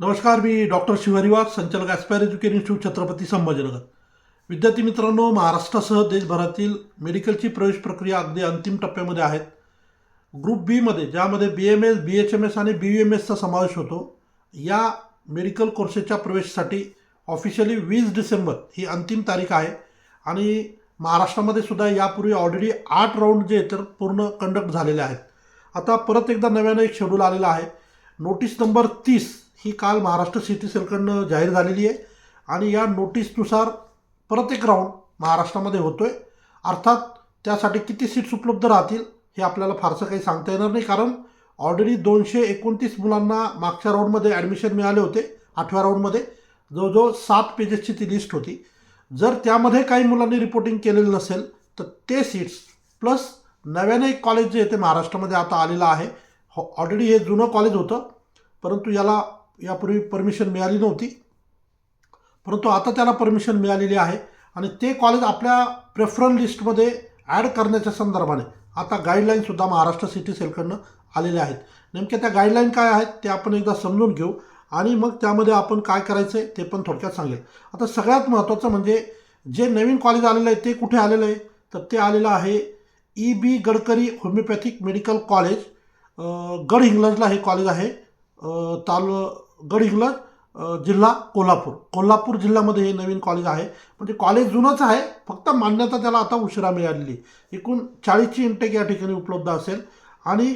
नमस्कार मी डॉक्टर शिवहरिवार संचालक Aspire Education Institute Chhatrapati Sambhajinagar. विद्यार्थी मित्रांनो महाराष्ट्रासह देशभरातील मेडिकलची प्रवेश प्रक्रिया अगदी अंतिम टप्प्यामध्ये आहेत. ग्रुप बीमध्ये ज्यामध्ये B M S B H M S आणि बी यू एम एसचा समावेश होतो या मेडिकल कोर्सेसच्या प्रवेशासाठी ऑफिशियली वीस डिसेंबर ही अंतिम तारीख आहे. आणि महाराष्ट्रामध्ये सुद्धा यापूर्वी ऑलरेडी आठ राऊंड जे तर पूर्ण कंडक्ट झालेले आहेत. आता परत एकदा नव्यानं एक शेड्यूल आलेला आहे. नोटीस नंबर तीस ही काल महाराष्ट्र सिटी सेलकडनं जाहीर झालेली आहे. आणि या नोटीसनुसार परत एक राऊंड महाराष्ट्रामध्ये होतो आहे अर्थात त्यासाठी किती सीट्स उपलब्ध राहतील हे आपल्याला फारसं काही सांगता येणार नाही. कारण ऑलरेडी दोनशे एकोणतीस मुलांना मागच्या राऊंडमध्ये ॲडमिशन मिळाले होते आठव्या राऊंडमध्ये जवळजवळ सात पेजेसची ती लिस्ट होती. जर त्यामध्ये काही मुलांनी रिपोर्टिंग केलेलं नसेल तर ते सीट्स प्लस नव्याने एक कॉलेज जे येते ते महाराष्ट्रामध्ये आता आलेलं आहे. हो, ऑलरेडी हे जुनं कॉलेज होतं. परंतु याला यापूर्वी परमिशन मिळाली नव्हती. परंतु आता त्याला परमिशन मिळालेली आहे आणि ते कॉलेज आपल्या प्रेफरल लिस्टमध्ये ॲड करण्याच्या संदर्भाने आता गाईडलाईनसुद्धा महाराष्ट्र सिटी सेलकडनं आलेल्या आहेत. नेमक्या त्या गाईडलाईन काय आहेत ते आपण एकदा समजून घेऊ आणि मग त्यामध्ये आपण काय करायचं आहे ते पण थोडक्यात सांगेल. आता सगळ्यात महत्त्वाचं म्हणजे जे नवीन कॉलेज आलेलं आहे ते कुठे आलेलं आहे? तर ते आलेलं आहे E B Gadkari homoeopathic medical college गड गडहिंग्लजला हे कॉलेज आहे ताल गडहिंग्लज जिल्हा कोल्हापूर. कोल्हापूर जिल्ह्यामध्ये हे नवीन कॉलेज आहे. म्हणजे कॉलेज जुनंच आहे फक्त मान्यता त्याला आता उशिरा मिळालेली. एकूण चाळीसची इंटेक या ठिकाणी उपलब्ध असेल. आणि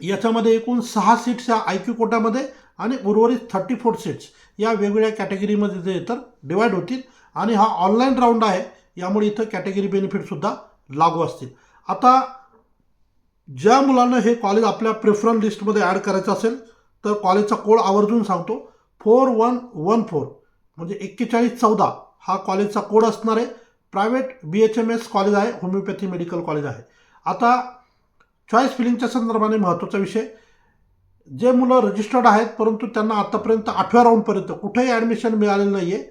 याच्यामध्ये एकूण सहा सीट्स या आय क्यू कोट्यामध्ये आणि उर्वरित थर्टी फोर सीट्स या वेगवेगळ्या कॅटेगरीमध्ये जे तर डिवाईड होतील. आणि हा ऑनलाईन राऊंड आहे यामुळे इथं कॅटेगरी बेनिफिटसुद्धा लागू असतील. आता ज्या मुलांना हे कॉलेज आपल्या प्रेफरन्स लिस्टमध्ये ॲड करायचं असेल तर कॉलेजचा कोड आवर्जून सांगतो. फोर वन वन फोर म्हणजे एक्केचाळीस चौदा हा कॉलेजचा कोड असणार आहे. Private B H M S college आहे होमिओपॅथी मेडिकल कॉलेज आहे. आता चॉईस फिलिंगच्या संदर्भाने महत्त्वाचा विषय. जे मुलं रजिस्टर्ड आहेत परंतु त्यांना आतापर्यंत आठव्या राऊंडपर्यंत कुठेही ॲडमिशन मिळालेलं नाही आहे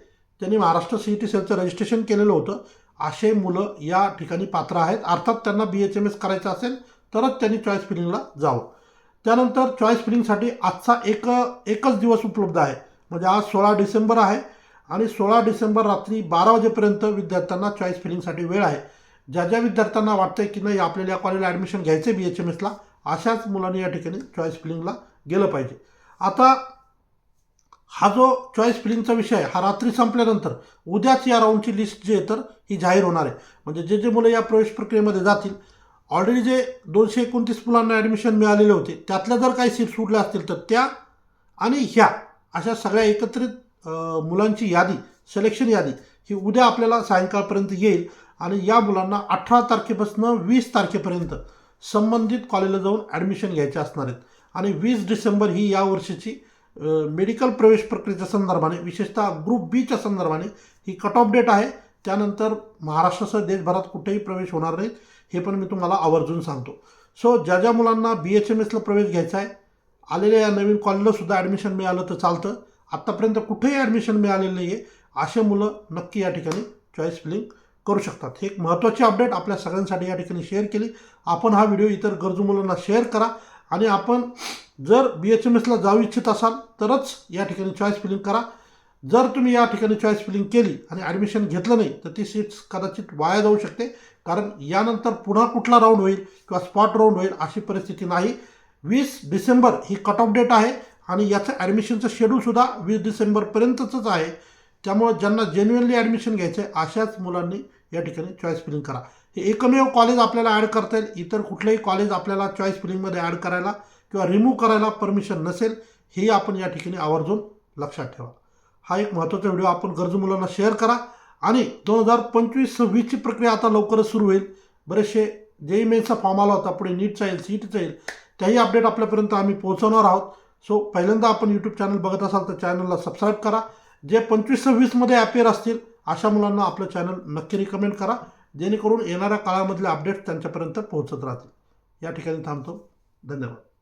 त्यांनी महाराष्ट्र सी टी सेलचं रजिस्ट्रेशन केलेलं होतं. असे मुलं या ठिकाणी पात्र आहेत. अर्थात त्यांना बी एच एम एस करायचं असेल तरच त्यांनी चॉईस फिलिंगला जावं. त्यानंतर चॉईस फिलिंगसाठी आजचा एक एकच दिवस उपलब्ध आहे. म्हणजे आज सोळा डिसेंबर आहे आणि सोळा डिसेंबर रात्री बारा वाजेपर्यंत विद्यार्थ्यांना चॉईस फिलिंगसाठी वेळ आहे. ज्या ज्या विद्यार्थ्यांना वाटतंय की नाही आपल्याला या कॉलेजला ॲडमिशन घ्यायचं आहे बी एच एम एसला अशाच मुलांनी या ठिकाणी चॉईस फिलिंगला गेलं पाहिजे. आता हा जो चॉईस फिलिंगचा विषय आहे हा रात्री संपल्यानंतर उद्याच या राऊंडची लिस्ट जी आहे तर ही जाहीर होणार आहे. म्हणजे जे जे मुलं या प्रवेश प्रक्रियेमध्ये जातील ऑलरेडी जे दोनशे एकोणतीस मुलांना ॲडमिशन मिळालेले होते त्यातल्या जर काही सीट सुटल्या असतील तर त्या आणि ह्या अशा सगळ्या एकत्रित मुलांची यादी सिलेक्शन यादी ही उद्या आपल्याला सायंकाळपर्यंत येईल आणि या मुलांना अठरा तारखेपासून वीस तारखेपर्यंत संबंधित कॉलेजला जाऊन ॲडमिशन घ्यायचे असणार आहेत. आणि वीस डिसेंबर ही या वर्षीची मेडिकल प्रवेश प्रक्रियेच्या संदर्भाने विशेषतः ग्रुप बीच्या संदर्भाने ही कट ऑफ डेट आहे. त्यानंतर महाराष्ट्रासह देशभरात कुठेही प्रवेश होणार नाहीत हे पण मी तुम्हाला आवर्जून सांगतो. सो ज्या ज्या मुलांना बी एच एम एसला प्रवेश घ्यायचा आहे आलेल्या या नवीन कॉलेजलासुद्धा ॲडमिशन मिळालं तर चालतं. आत्तापर्यंत कुठेही ॲडमिशन मिळालेलं नाही आहे असे मुलं नक्की या ठिकाणी चॉईस फिलिंग करू शकतात. हे एक महत्त्वाची अपडेट आपल्या सगळ्यांसाठी या ठिकाणी शेअर केली. आपण हा व्हिडिओ इतर गरजू मुलांना शेअर करा. आणि आपण जर बी एच एम एसला जाऊ इच्छित असाल तरच या ठिकाणी चॉईस फिलिंग करा. जर तुम्ही या ठिकाणी चॉईस फिलिंग केली आणि ॲडमिशन घेतलं नाही तर ती सीट्स कदाचित वाया जाऊ शकते. कारण यानंतर पुन्हा कुठला राऊंड होईल किंवा स्पॉट राऊंड होईल अशी परिस्थिती नाही. वीस डिसेंबर ही कट ऑफ डेट आहे आणि याचं ॲडमिशनचं शेड्यूलसुद्धा वीस डिसेंबरपर्यंतच आहे. त्यामुळं ज्यांना जेन्युअनली ॲडमिशन घ्यायचं आहे अशाच मुलांनी या ठिकाणी चॉईस फिलिंग करा. हे एकमेव कॉलेज आपल्याला ॲड करता येईल. इतर कुठलेही कॉलेज आपल्याला चॉईस फिलिंगमध्ये ॲड करायला किंवा रिमूव्ह करायला परमिशन नसेल हेही आपण या ठिकाणी आवर्जून लक्षात ठेवा. हा एक महत्त्वाचा व्हिडिओ आपण गरजू मुलांना शेअर करा. आणि दोन हजार पंचवीस सव्वीसची प्रक्रिया आता लवकरच सुरू होईल. बरेचसे जेई मेनचा फॉर्म आला होता पुढे नीटचा येईल सीटचा येईल त्याही अपडेट आपल्यापर्यंत आम्ही पोहोचवणार आहोत. सो पहिल्यांदा आपण यूट्यूब चॅनल बघत असाल तर चॅनलला सबस्क्राईब करा. जे पंचवीस सव्वीसमध्ये ॲपियर असतील अशा मुलांना आपलं चॅनल नक्की रिकमेंड करा. जेणेकरून येणाऱ्या काळामधले अपडेट्स त्यांच्यापर्यंत पोहोचत राहतील. या ठिकाणी थांबतो. धन्यवाद.